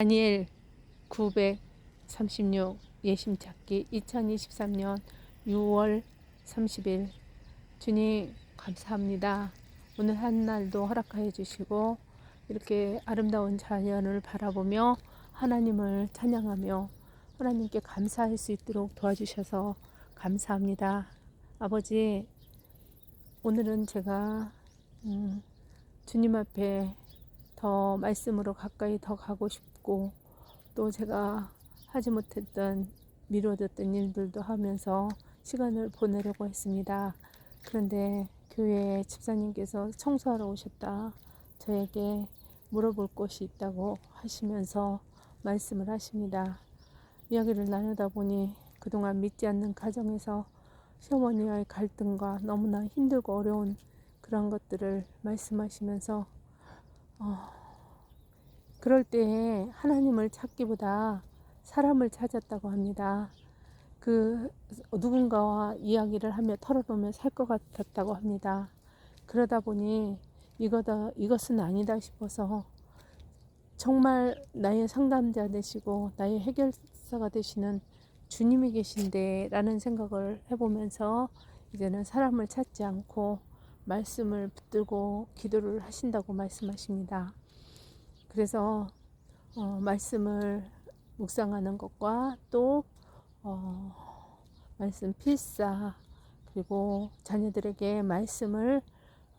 다니엘 936 예심 찾기 2023년 6월 30일 주님 감사합니다. 오늘 한 날도 허락하여 주시고 이렇게 아름다운 자연을 바라보며 하나님을 찬양하며 하나님께 감사할 수 있도록 도와주셔서 감사합니다. 아버지 오늘은 제가 음, 주님 앞에 더 말씀으로 가까이 더 가고 싶고 또 제가 하지 못했던 미뤄졌던 일들도 하면서 시간을 보내려고 했습니다. 그런데 교회 집사님께서 청소하러 오셨다. 저에게 물어볼 곳이 있다고 하시면서 말씀을 하십니다. 이야기를 나누다 보니 그동안 믿지 않는 가정에서 시어머니와의 갈등과 너무나 힘들고 어려운 그런 것들을 말씀하시면서 어, 그럴 때에 하나님을 찾기보다 사람을 찾았다고 합니다. 그 누군가와 이야기를 하며 털어놓으며 살 것 같았다고 합니다. 그러다 보니 이거다 이것은 아니다 싶어서 정말 나의 상담자 되시고 나의 해결사가 되시는 주님이 계신데 라는 생각을 해보면서 이제는 사람을 찾지 않고 말씀을 붙들고 기도를 하신다고 말씀하십니다. 그래서 어, 말씀을 묵상하는 것과 또 어, 말씀 필사 그리고 자녀들에게 말씀을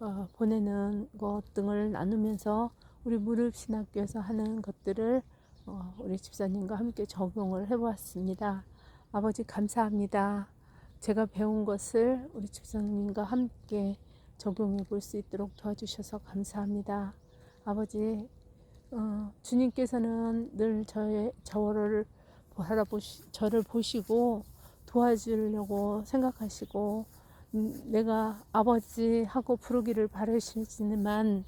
어, 보내는 것 등을 나누면서 우리 무릎 신학교에서 하는 것들을 어, 우리 집사님과 함께 적용을 해보았습니다. 아버지 감사합니다. 제가 배운 것을 우리 집사님과 함께 적용해 볼 수 있도록 도와주셔서 감사합니다. 아버지, 어, 주님께서는 늘 저의 저를 바라보시, 저를 보시고 도와주려고 생각하시고 음, 내가 아버지 하고 부르기를 바라시지만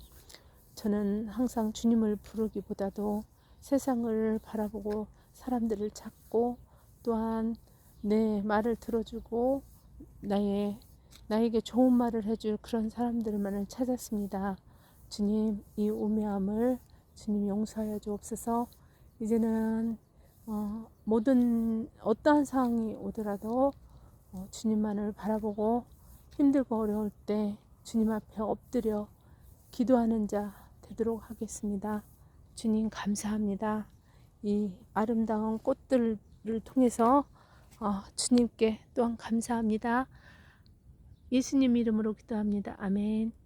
저는 항상 주님을 부르기보다도 세상을 바라보고 사람들을 찾고 또한 내 말을 들어주고 나의 나에게 좋은 말을 해줄 그런 사람들만을 찾았습니다. 주님 이 우매함을 주님 용서하여 주옵소서. 이제는 어, 모든 어떠한 상황이 오더라도 어, 주님만을 바라보고 힘들고 어려울 때 주님 앞에 엎드려 기도하는 자 되도록 하겠습니다. 주님 감사합니다. 이 아름다운 꽃들을 통해서 어, 주님께 또한 감사합니다. 예수님 이름으로 기도합니다. 아멘.